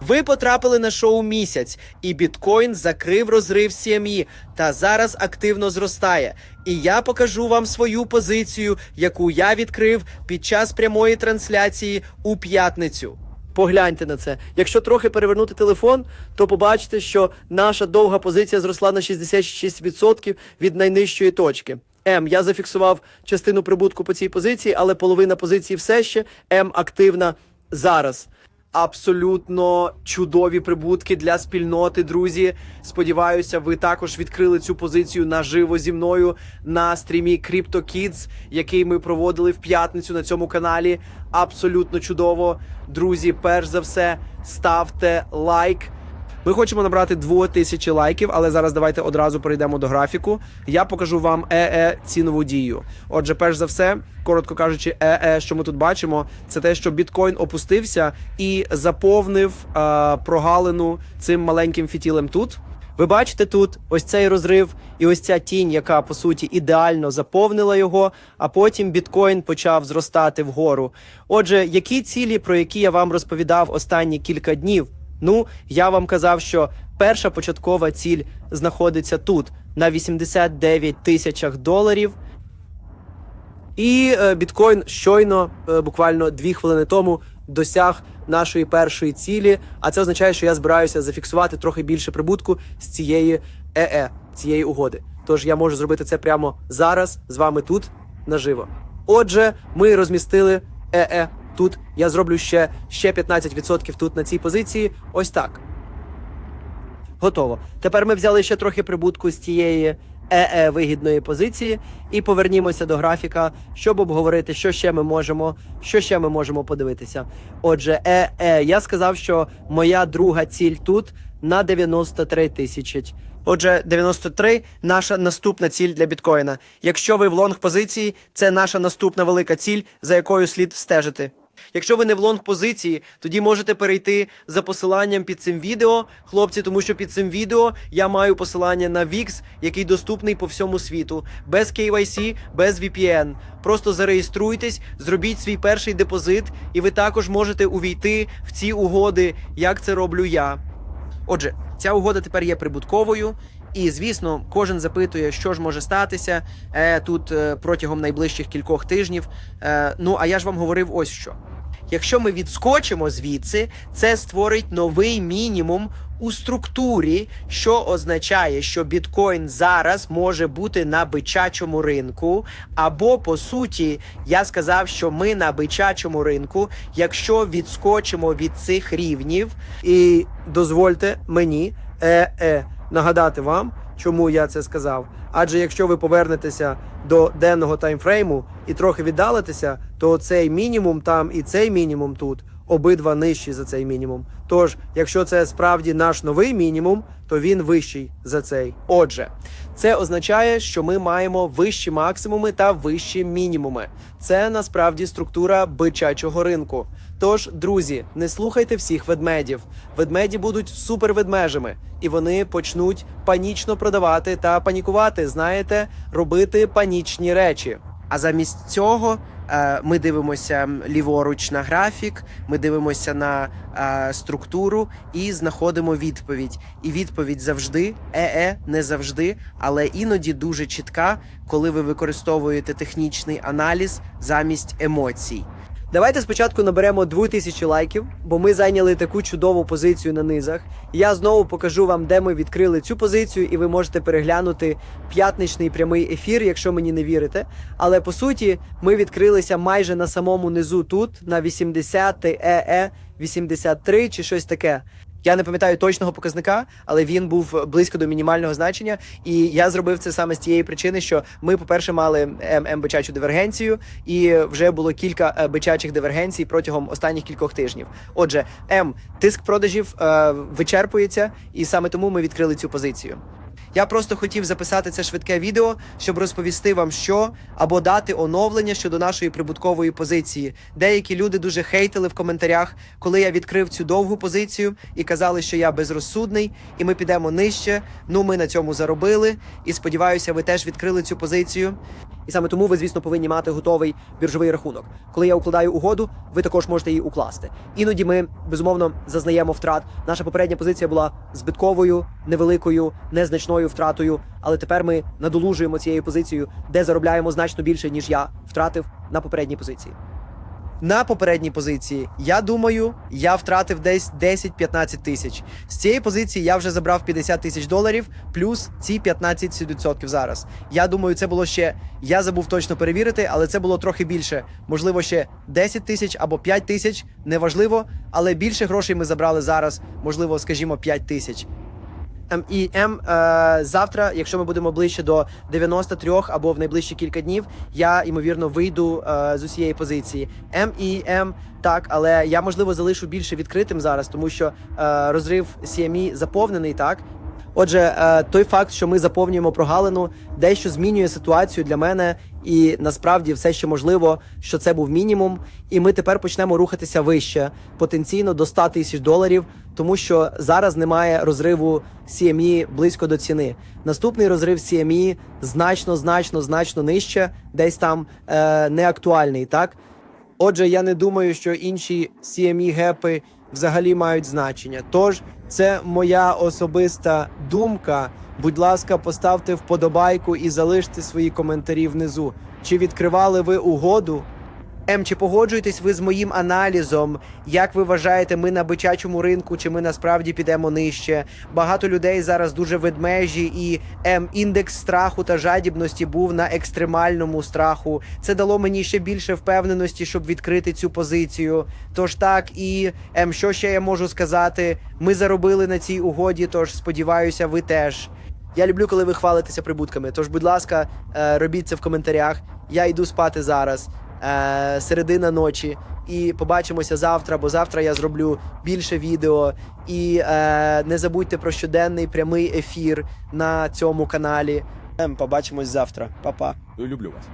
Ви потрапили на шоу місяць, і біткоін закрив розрив CME та зараз активно зростає. І я покажу вам свою позицію, яку я відкрив під час прямої трансляції у п'ятницю. Погляньте на це. Якщо трохи перевернути телефон, то побачите, що наша довга позиція зросла на 66% від найнижчої точки. М, я зафіксував частину прибутку по цій позиції, але половина позиції все ще М активна зараз. Абсолютно чудові прибутки для спільноти, друзі. Сподіваюся, ви також відкрили цю позицію наживо зі мною на стрімі Crypto Kids, який ми проводили в п'ятницю на цьому каналі. Абсолютно чудово. Друзі, перш за все, ставте лайк. Ми хочемо набрати 2000 лайків, але зараз давайте одразу перейдемо до графіку. Я покажу вам ЕЕ цінову дію. Отже, перш за все, коротко кажучи, ЕЕ, що ми тут бачимо, це те, що біткоін опустився і заповнив е, прогалину цим маленьким фітілем тут. Ви бачите тут ось цей розрив і ось ця тінь, яка по суті ідеально заповнила його, а потім біткоін почав зростати вгору. Отже, які цілі, про які я вам розповідав останні кілька днів? Ну, я вам казав, що перша початкова ціль знаходиться тут на 89 тисячах доларів. І е, біткоін щойно, е, буквально дві хвилини тому, досяг нашої першої цілі. А це означає, що я збираюся зафіксувати трохи більше прибутку з цієї ЕЕ, цієї угоди. Тож я можу зробити це прямо зараз з вами тут наживо. Отже, ми розмістили ЕЕ тут. Я зроблю ще, ще 15% тут на цій позиції. Ось так. Готово. Тепер ми взяли ще трохи прибутку з цієї ЕЕ вигідної позиції і повернімося до графіка, щоб обговорити, що ще ми можемо, що ще ми можемо подивитися. Отже, ЕЕ, я сказав, що моя друга ціль тут на 93 тисячі. Отже, 93 – наша наступна ціль для біткоїна. Якщо ви в лонг позиції, це наша наступна велика ціль, за якою слід стежити. Якщо ви не в лонг позиції, тоді можете перейти за посиланням під цим відео, хлопці, тому що під цим відео я маю посилання на VIX, який доступний по всьому світу, без KYC, без VPN. Просто зареєструйтесь, зробіть свій перший депозит, і ви також можете увійти в ці угоди, як це роблю я. Отже, ця угода тепер є прибутковою. І звісно, кожен запитує, що ж може статися е, тут е, протягом найближчих кількох тижнів. Е, ну а я ж вам говорив ось що. Якщо ми відскочимо звідси, це створить новий мінімум у структурі, що означає, що біткоін зараз може бути на бичачому ринку. Або по суті, я сказав, що ми на бичачому ринку, якщо відскочимо від цих рівнів, і дозвольте мені е, е, нагадати вам, чому я це сказав. Адже якщо ви повернетеся до денного таймфрейму і трохи віддалитеся, то цей мінімум там і цей мінімум тут обидва нижчі за цей мінімум. Тож, якщо це справді наш новий мінімум, то він вищий за цей. Отже, це означає, що ми маємо вищі максимуми та вищі мінімуми. Це насправді структура бичачого ринку. Тож, друзі, не слухайте всіх ведмедів. Ведмеді будуть суперведмежами, і вони почнуть панічно продавати та панікувати. Знаєте, робити панічні речі. А замість цього е, ми дивимося ліворуч на графік, ми дивимося на е, структуру і знаходимо відповідь. І відповідь завжди е-е, не завжди, але іноді дуже чітка, коли ви використовуєте технічний аналіз замість емоцій. Давайте спочатку наберемо 2000 лайків, бо ми зайняли таку чудову позицію на низах. Я знову покажу вам, де ми відкрили цю позицію, і ви можете переглянути п'ятничний прямий ефір, якщо мені не вірите. Але по суті, ми відкрилися майже на самому низу тут, на 80 ЕЕ 83 чи щось таке. Я не пам'ятаю точного показника, але він був близько до мінімального значення. І я зробив це саме з тієї причини, що ми, по-перше, мали м бичачу дивергенцію, і вже було кілька е, бичачих дивергенцій протягом останніх кількох тижнів. Отже, М, тиск продажів е, вичерпується, і саме тому ми відкрили цю позицію. Я просто хотів записати це швидке відео, щоб розповісти вам, що або дати оновлення щодо нашої прибуткової позиції. Деякі люди дуже хейтили в коментарях, коли я відкрив цю довгу позицію і казали, що я безрозсудний, і ми підемо нижче. Ну, ми на цьому заробили. І сподіваюся, ви теж відкрили цю позицію. І саме тому ви, звісно, повинні мати готовий біржовий рахунок. Коли я укладаю угоду, ви також можете її укласти. Іноді ми безумовно зазнаємо втрат. Наша попередня позиція була збитковою, невеликою, незначною втратою. Але тепер ми надолужуємо цією позицією, де заробляємо значно більше, ніж я втратив на попередній позиції. На попередній позиції, я думаю, я втратив десь 10-15 тисяч. З цієї позиції я вже забрав 50 тисяч доларів, плюс ці 15% зараз. Я думаю, це було ще. Я забув точно перевірити, але це було трохи більше. Можливо, ще 10 тисяч або 5 тисяч, неважливо. Але більше грошей ми забрали зараз, можливо, скажімо, 5 тисяч. Ем, і М е, завтра, якщо ми будемо ближче до 93 або в найближчі кілька днів, я ймовірно вийду е, з усієї позиції. М так, але я можливо залишу більше відкритим зараз, тому що е, розрив CME заповнений так. Отже, той факт, що ми заповнюємо прогалину, дещо змінює ситуацію для мене, і насправді все ще можливо, що це був мінімум, і ми тепер почнемо рухатися вище, потенційно до 100 тисяч доларів, тому що зараз немає розриву CME близько до ціни. Наступний розрив CME значно, значно, значно нижче, десь там е, не актуальний, так? Отже, я не думаю, що інші CME гепи взагалі мають значення. Тож це моя особиста думка. Будь ласка, поставте вподобайку і залиште свої коментарі внизу. Чи відкривали ви угоду? Ем, чи погоджуєтесь ви з моїм аналізом? Як ви вважаєте, ми на бичачому ринку, чи ми насправді підемо нижче? Багато людей зараз дуже ведмежі, і ем, індекс страху та жадібності був на екстремальному страху. Це дало мені ще більше впевненості, щоб відкрити цю позицію. Тож так, і ем, що ще я можу сказати? Ми заробили на цій угоді, тож сподіваюся, ви теж. Я люблю, коли ви хвалитеся прибутками. Тож, будь ласка, е, робіть це в коментарях. Я йду спати зараз, е, середина ночі, і побачимося завтра, бо завтра я зроблю більше відео. І е, не забудьте про щоденний прямий ефір на цьому каналі. Ем, Побачимось завтра. Па-па. Люблю вас.